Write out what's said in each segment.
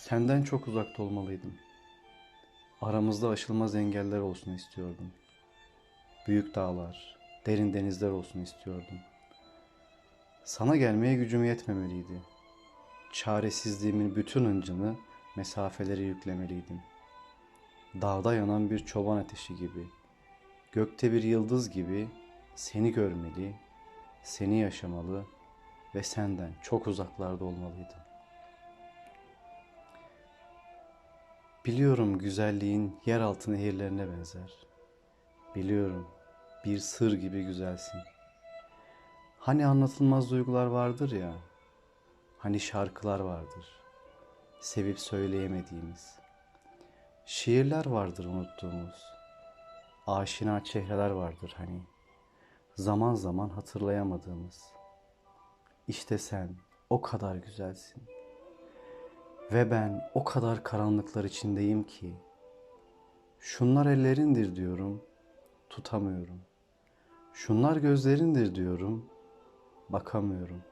Senden çok uzakta olmalıydım. Aramızda aşılmaz engeller olsun istiyordum. Büyük dağlar, derin denizler olsun istiyordum. Sana gelmeye gücüm yetmemeliydi. Çaresizliğimin bütün hıncını mesafelere yüklemeliydim. Dağda yanan bir çoban ateşi gibi, gökte bir yıldız gibi seni görmeli, seni yaşamalı ve senden çok uzaklarda olmalıydım. Biliyorum güzelliğin yeraltı nehirlerine benzer. Biliyorum bir sır gibi güzelsin. Hani anlatılmaz duygular vardır ya, hani şarkılar vardır, sevip söyleyemediğimiz. Şiirler vardır unuttuğumuz, aşina çehreler vardır hani, zaman zaman hatırlayamadığımız. İşte sen o kadar güzelsin. Ve ben o kadar karanlıklar içindeyim ki şunlar ellerindir diyorum, tutamıyorum. Şunlar gözlerindir diyorum, bakamıyorum.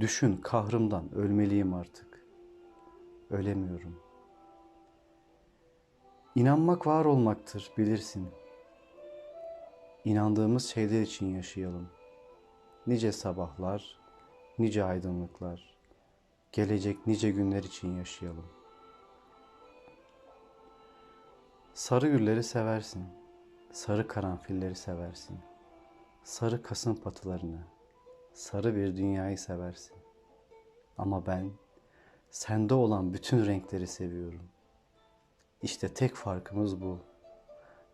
Düşün kahrımdan ölmeliyim artık. Ölemiyorum. İnanmak var olmaktır bilirsin. İnandığımız şeyler için yaşayalım. Nice sabahlar, nice aydınlıklar gelecek nice günler için yaşayalım. Sarı gülleri seversin, sarı karanfilleri seversin, sarı kasım patılarını, sarı bir dünyayı seversin. Ama ben sende olan bütün renkleri seviyorum. İşte tek farkımız bu.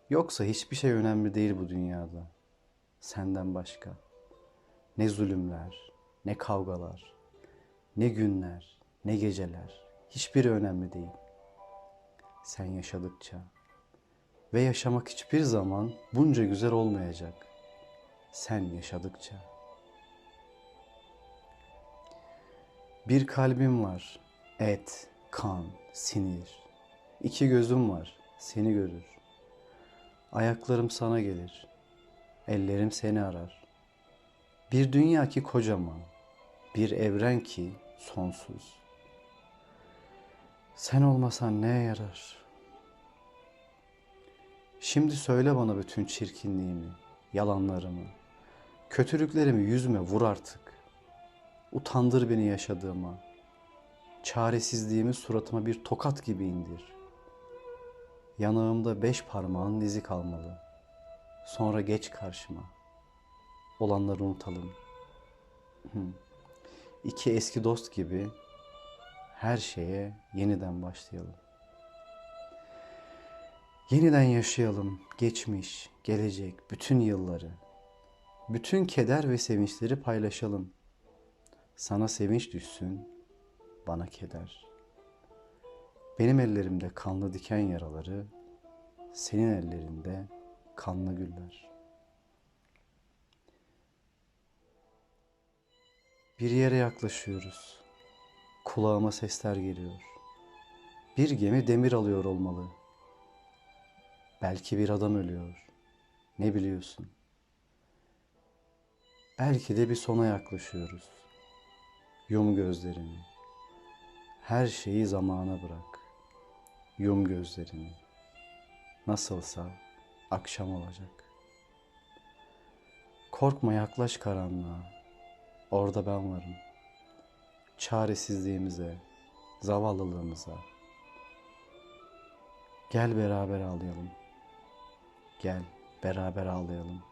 Yoksa hiçbir şey önemli değil bu dünyada. Senden başka. Ne zulümler, ne kavgalar, ne günler, ne geceler, hiçbiri önemli değil. Sen yaşadıkça ve yaşamak hiçbir zaman bunca güzel olmayacak. Sen yaşadıkça. Bir kalbim var, et, kan, sinir. İki gözüm var, seni görür. Ayaklarım sana gelir, ellerim seni arar. Bir dünya ki kocaman, bir evren ki sonsuz. Sen olmasan neye yarar? Şimdi söyle bana bütün çirkinliğimi, yalanlarımı, kötülüklerimi yüzüme vur artık. Utandır beni yaşadığıma, çaresizliğimi suratıma bir tokat gibi indir. Yanağımda beş parmağın izi kalmalı. Sonra geç karşıma. Olanları unutalım. Hı iki eski dost gibi her şeye yeniden başlayalım. Yeniden yaşayalım geçmiş, gelecek, bütün yılları. Bütün keder ve sevinçleri paylaşalım. Sana sevinç düşsün, bana keder. Benim ellerimde kanlı diken yaraları, senin ellerinde kanlı güller.'' Bir yere yaklaşıyoruz. Kulağıma sesler geliyor. Bir gemi demir alıyor olmalı. Belki bir adam ölüyor. Ne biliyorsun? Belki de bir sona yaklaşıyoruz. Yum gözlerini. Her şeyi zamana bırak. Yum gözlerini. Nasılsa akşam olacak. Korkma yaklaş karanlığa. Orada ben varım. Çaresizliğimize, zavallılığımıza. Gel beraber ağlayalım. Gel beraber ağlayalım.